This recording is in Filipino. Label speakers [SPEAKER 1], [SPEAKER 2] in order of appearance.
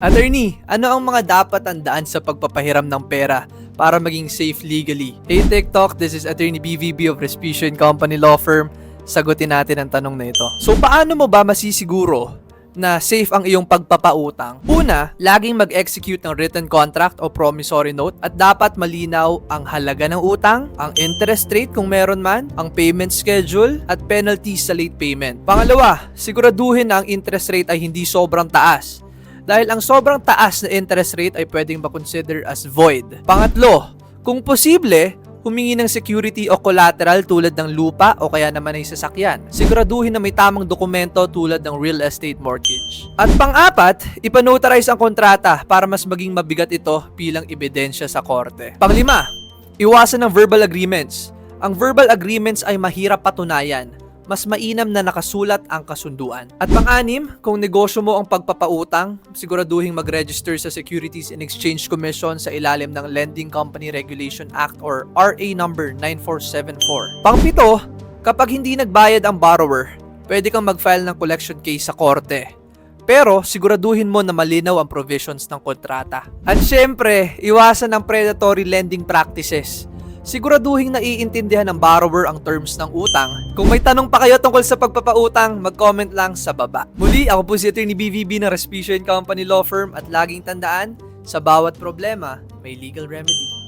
[SPEAKER 1] Attorney, ano ang mga dapat tandaan sa pagpapahiram ng pera para maging safe legally? Hey TikTok, this is Attorney BVB of Respicio Company Law Firm. Sagutin natin ang tanong na ito. So paano mo ba masisiguro na safe ang iyong pagpapautang? Una, laging mag-execute ng written contract o promissory note at dapat malinaw ang halaga ng utang, ang interest rate kung meron man, ang payment schedule at penalties sa late payment. Pangalawa, siguraduhin na ang interest rate ay hindi sobrang taas dahil ang sobrang taas na interest rate ay pwedeng makonsider as void. Pangatlo, kung posible, humingi ng security o collateral tulad ng lupa o kaya naman ay sasakyan. Siguraduhin na may tamang dokumento tulad ng real estate mortgage. At pang-apat, ipanotarize ang kontrata para mas maging mabigat ito bilang ebidensya sa korte. Panglima, iwasan ng verbal agreements. Ang verbal agreements ay mahirap patunayan mas mainam na nakasulat ang kasunduan. At pang-anim, kung negosyo mo ang pagpapautang, siguraduhin mag-register sa Securities and Exchange Commission sa ilalim ng Lending Company Regulation Act or RA number 9474. Pang-pito, kapag hindi nagbayad ang borrower, pwede kang mag-file ng collection case sa korte. Pero siguraduhin mo na malinaw ang provisions ng kontrata. At syempre, iwasan ang predatory lending practices. Siguraduhin na iintindihan ng borrower ang terms ng utang. Kung may tanong pa kayo tungkol sa pagpapautang, mag-comment lang sa baba. Muli, ako po si Attorney BVB ng Respicio Company Law Firm at laging tandaan, sa bawat problema, may legal remedy.